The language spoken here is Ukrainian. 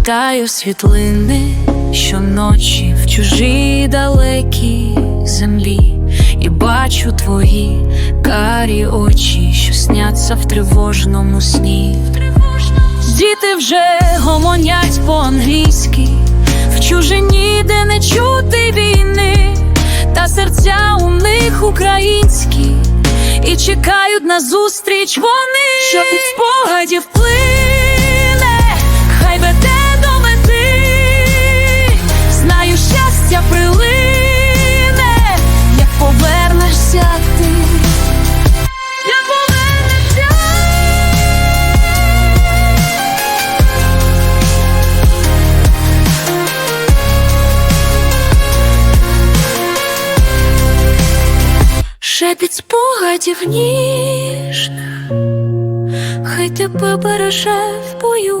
Гортаю світлини щоночі в чужій далекій землі, і бачу твої карі очі, що сняться в тривожному сні. Діти вже гомонять по-англійськи, в чужині, де не чути війни, та серця у них українські, і чекають на зустріч вони, що від спогадів Шепіт спогадів ніжних, хай тебе береже в бою.